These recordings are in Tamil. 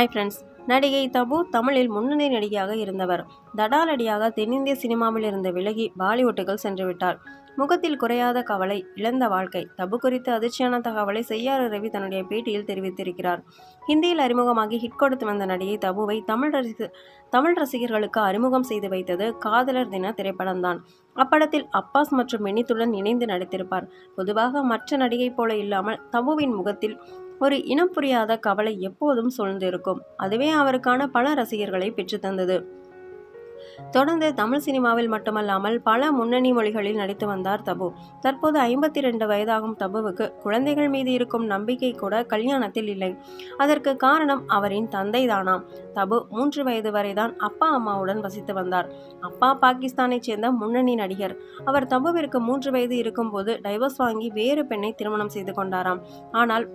ஹாய் ஃப்ரெண்ட்ஸ் நடிகை தபு தமிழில் முன்னணி நடிகையாக இருந்தவர். தடாலடியாக தென்னிந்திய சினிமாவில் இருந்து விலகி பாலிவுட்டுகள் சென்றுவிட்டார். முகத்தில் குறையாத கவலை இழந்த வாழ்க்கை. தபு குறித்து அதிர்ச்சியான தகவலை செய்யாறு ரவி தன்னுடைய பேட்டியில் தெரிவித்திருக்கிறார். ஹிந்தியில் அறிமுகமாகி ஹிட் கொடுத்து வந்த நடிகை தபுவை தமிழ் ரசி தமிழ் ரசிகர்களுக்கு அறிமுகம் செய்து வைத்தது காதலர் தின திரைப்படம்தான். அப்படத்தில் அப்பாஸ் மற்றும் மெனித்துடன் இணைந்து நடித்திருப்பார். பொதுவாக மற்ற நடிகை போல இல்லாமல் தபுவின் முகத்தில் ஒரு இனம் புரியாத கவலை எப்போதும் சூழ்ந்திருக்கும். அதுவே அவருக்கான பல ரசிகர்களை பெற்றுத்தந்தது. தொடர்ந்து தமிழ் சினிமாவில் மட்டுமல்லாமல் பல முன்னணி மொழிகளில் நடித்து வந்தார் தபு. தற்போது ஐம்பத்தி ரெண்டு வயதாகும் தபுவுக்கு குழந்தைகள் மீது இருக்கும் நம்பிக்கை கூட கல்யாணத்தில் இல்லை. அதற்கு காரணம் அவரின் தந்தை தானாம் தபு மூன்று வயது வரைதான் அப்பா அம்மாவுடன் வசித்து வந்தார். அப்பா பாகிஸ்தானைச் சேர்ந்த முன்னணி நடிகர். அவர் தபுவிற்கு மூன்று வயது இருக்கும்போது டைவர்ஸ் வாங்கி வேறு பெண்ணை திருமணம் செய்து கொண்டாராம். ஆனால்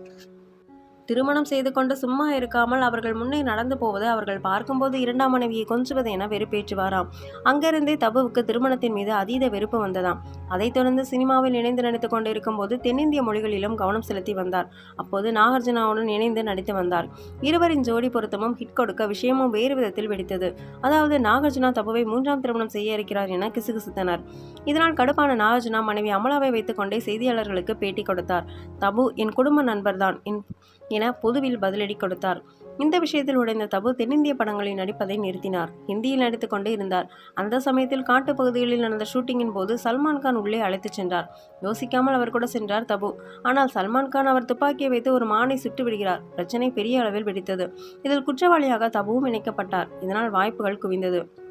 திருமணம் செய்து கொண்டு சும்மா இருக்காமல் அவர்கள் முன்னே நடந்து போவது அவர்கள் பார்க்கும்போது இரண்டாம் மனைவியை கொஞ்சுவது என வெறுப்பேற்றுவாராம். அங்கிருந்தே தபுவுக்கு திருமணத்தின் மீது அதீத வெறுப்பு வந்ததாம். அதைத் தொடர்ந்து சினிமாவில் இணைந்து நடித்துக் கொண்டிருக்கும் போது தென்னிந்திய மொழிகளிலும் கவனம் செலுத்தி வந்தார். அப்போது நாகார்ஜுனாவுடன் இணைந்து நடித்து வந்தார். இருவரின் ஜோடி பொருத்தமும் ஹிட் கொடுக்க விஷயமும் வேறு விதத்தில் வெடித்தது. அதாவது நாகார்ஜுனா தபுவை மூன்றாம் திருமணம் செய்ய இருக்கிறார் என கிசுகிசுத்தனர். இதனால் கடுப்பான நாகார்ஜுனா மனைவி அமலாவை வைத்துக்கொண்டே செய்தியாளர்களுக்கு பேட்டி கொடுத்தார். தபு என் குடும்ப நண்பர்தான் என் என பொதுவில் பதிலடி கொடுத்தார். இந்த விஷயத்தில் உடைந்த தபு தென்னிந்திய படங்களில் நடிப்பதை நிறுத்தினார். ஹிந்தியில் நடித்துக் கொண்டே இருந்தார். அந்த சமயத்தில் காட்டுப் பகுதிகளில் நடந்த ஷூட்டிங்கின் போது சல்மான் கான் உள்ளே அழைத்துச் சென்றார். யோசிக்காமல் அவர் கூட சென்றார் தபு. ஆனால் சல்மான் கான் அவர் துப்பாக்கியை வைத்து ஒரு மானை சுட்டு விடுகிறார். பிரச்சனை பெரிய அளவில் வெடித்தது. இதில் குற்றவாளியாக தபுவும் இணைக்கப்பட்டார். இதனால் வாய்ப்புகள் குவிந்தது.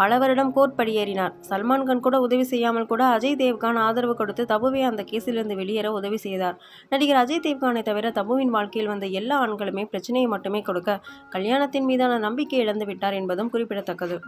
பல வருடம் கோர்ட் படியேறினார். சல்மான் கான் கூட உதவி செய்யாமல் கூட அஜய் தேவ்கான் ஆதரவு கொடுத்து தபுவை அந்த கேஸிலிருந்து வெளியேற உதவி செய்தார். நடிகர் அஜய் தேவ்கானை தவிர தபுவின் வாழ்க்கையில் வந்த எல்லா ஆண்களுமே பிரச்சனையை மட்டுமே கொடுக்க கல்யாணத்தின் மீதான நம்பிக்கை இழந்து விட்டார் என்பதும் குறிப்பிடத்தக்கது.